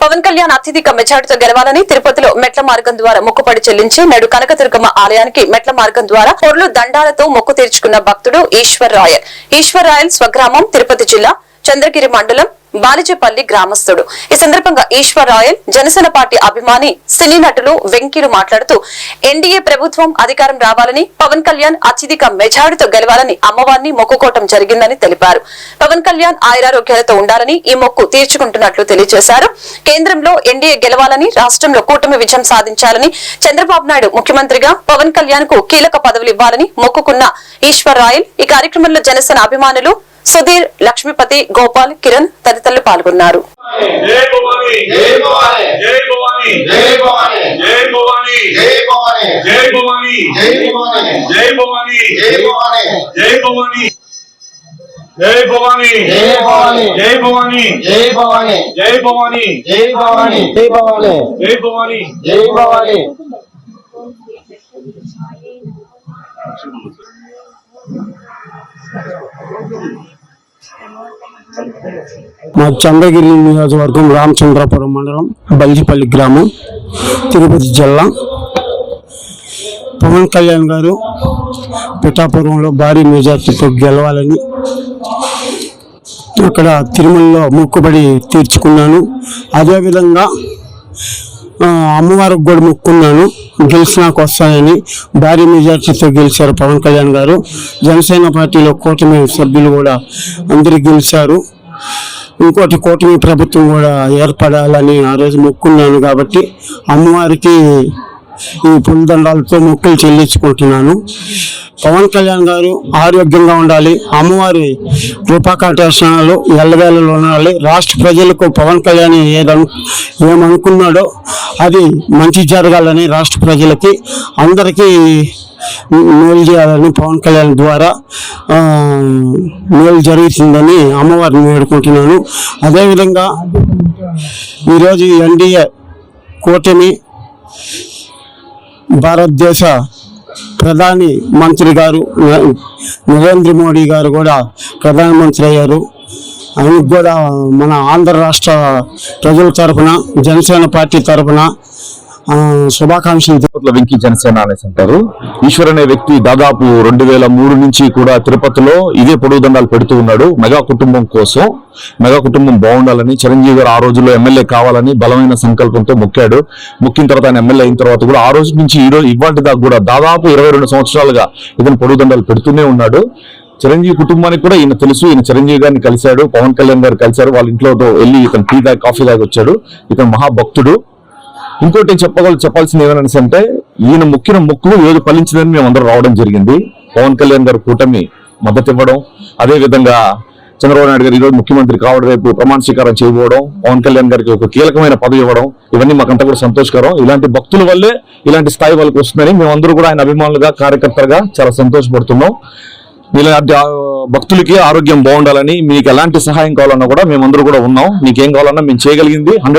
పవన్ కళ్యాణ్ అత్యధిక మెజార్టీతో గెలవాలని తిరుపతిలో మెట్ల మార్గం ద్వారా మొక్కుపడి చెల్లించి నేడు కనకదుర్గమ్మ ఆలయానికి మెట్ల మార్గం ద్వారా పొరులు దండాలతో మొక్కు తీర్చుకున్న భక్తుడు ఈశ్వర్ రాయల్. ఈశ్వర్ రాయల్ స్వగ్రామం తిరుపతి జిల్లా చంద్రగిరి మండలం బాలిజపల్లి గ్రామస్తుడు ఈ సందర్భంగా ఈశ్వర్ రాయల్ జనసేన పార్టీ అభిమాని సినీ నటులు వెంకీలు మాట్లాడుతూ ఎన్డీఏ ప్రభుత్వం అధికారం రావాలని పవన్ కళ్యాణ్ అత్యధిక మెజారిటీతో గెలవాలని అమ్మవారిని మొక్కుకోవటం జరిగిందని తెలిపారు. పవన్ కళ్యాణ్ ఆయురారోగ్యాలతో ఉండాలని ఈ మొక్కు తీర్చుకుంటున్నట్లు తెలియజేశారు. కేంద్రంలో ఎన్డీఏ గెలవాలని రాష్ట్రంలో కూటమి విజయం సాధించాలని చంద్రబాబు నాయుడు ముఖ్యమంత్రిగా పవన్ కళ్యాణ్కు కీలక పదవులు ఇవ్వాలని మొక్కుకున్న ఈశ్వర్ రాయల్ ఈ కార్యక్రమంలో జనసేన అభిమానులు సుధీర్ లక్ష్మీపతి గోపాల్ కిరణ్ తదితరులు పాల్గొన్నారు జై భవాని జై భవాని జై భవాని జై భవాని జై భవాని జై భవాని జై భవాని జై భవాని జై భవాని జై భవాని మా చంద్రగిరి నియోజకవర్గం రామచంద్రపురం మండలం బల్జిపల్లి గ్రామం తిరుపతి జిల్లా. పవన్ కళ్యాణ్ గారు పిఠాపురంలో భారీ మెజార్టీతో గెలవాలని అక్కడ తిరుమలలో మొక్కుబడి తీర్చుకున్నాను. అదేవిధంగా అమ్మవారికి కూడా మొక్కున్నాను. గెలిచి నాకు వస్తాయని భారీ మెజార్టీతో గెలిచారు పవన్ కళ్యాణ్ గారు. జనసేన పార్టీలో కూటమి సభ్యులు కూడా అందరూ గెలిచారు. ఇంకోటి కూటమి ప్రభుత్వం కూడా ఏర్పడాలని ఆ రోజు మొక్కున్నాను కాబట్టి అమ్మవారికి ఈ పులిదండాలతో మొక్కులు చెల్లించుకుంటున్నాను. పవన్ కళ్యాణ్ గారు ఆరోగ్యంగా ఉండాలి అమ్మవారి కృపాకటాక్షణాలు ఎల్లవేళలో ఉండాలి. రాష్ట్ర ప్రజలకు పవన్ కళ్యాణ్ ఏదను ఏమనుకున్నాడో అది మంచి జరగాలని రాష్ట్ర ప్రజలకి అందరికీ మేలు చేయాలని పవన్ కళ్యాణ్ ద్వారా మేలు జరుగుతుందని అమ్మవారిని వేడుకుంటున్నాను. అదేవిధంగా ఈరోజు ఎన్డీఏ కూటమి భారతదేశ ప్రధాని మంత్రి గారు నరేంద్ర మోడీ గారు కూడా ప్రధానమంత్రి అయ్యారు. ఆయనకు కూడా మన ఆంధ్ర రాష్ట్ర ప్రజల తరఫున జనసేన పార్టీ తరఫున శుభాకాంక్షలు తిరుపతిలో వెంకీ జనసేన అనేసి అంటారు. ఈశ్వర్ అనే వ్యక్తి దాదాపు రెండు వేల మూడు నుంచి కూడా తిరుపతిలో ఇదే పొడుగు దండాలు పెడుతూ ఉన్నాడు. మెగా కుటుంబం కోసం మెగా కుటుంబం బాగుండాలని చిరంజీవి గారు ఆ రోజుల్లో ఎమ్మెల్యే కావాలని బలమైన సంకల్పంతో మొక్కాడు. మొక్కిన తర్వాత ఆయన ఎమ్మెల్యే అయిన తర్వాత కూడా ఆ రోజు నుంచి ఈ రోజు ఇవాటి దాకా కూడా దాదాపు ఇరవై రెండు సంవత్సరాలుగా ఇతను పొడుగు దండాలు పెడుతూనే ఉన్నాడు. చిరంజీవి కుటుంబానికి కూడా ఈయన తెలుసు. ఈయన చిరంజీవి గారిని కలిశాడు పవన్ కళ్యాణ్ గారు కలిశారు. వాళ్ళ ఇంట్లో వెళ్ళి ఇతను టీ దాకా కాఫీ దాకా వచ్చాడు. ఇతను మహాభక్తుడు. ఇంకోటి చెప్పగల చెప్పాల్సింది ఏమనేసి అంటే ఈయన మొక్కిన మొక్కులు ఏది ఫలించిందని మేము అందరం రావడం జరిగింది. పవన్ కళ్యాణ్ గారు కూటమి మద్దతు ఇవ్వడం అదే విధంగా చంద్రబాబు నాయుడు గారు ఈరోజు ముఖ్యమంత్రి కావడం రేపు ప్రమాణ స్వీకారం చేయబోవడం పవన్ కళ్యాణ్ గారికి ఒక కీలకమైన పదవి ఇవ్వడం ఇవన్నీ మాకంతా కూడా సంతోషకరం. ఇలాంటి భక్తుల వల్లే ఇలాంటి స్థాయి వాళ్ళకి వస్తుందని మేమందరూ కూడా ఆయన అభిమానులుగా కార్యకర్తలుగా చాలా సంతోషపడుతున్నాం. ఇలాంటి భక్తులకి ఆరోగ్యం బాగుండాలని మీకు ఎలాంటి సహాయం కావాలన్నా కూడా మేమందరూ కూడా ఉన్నాం. మీకు ఏం కావాలన్నా మేము చేయగలిగింది.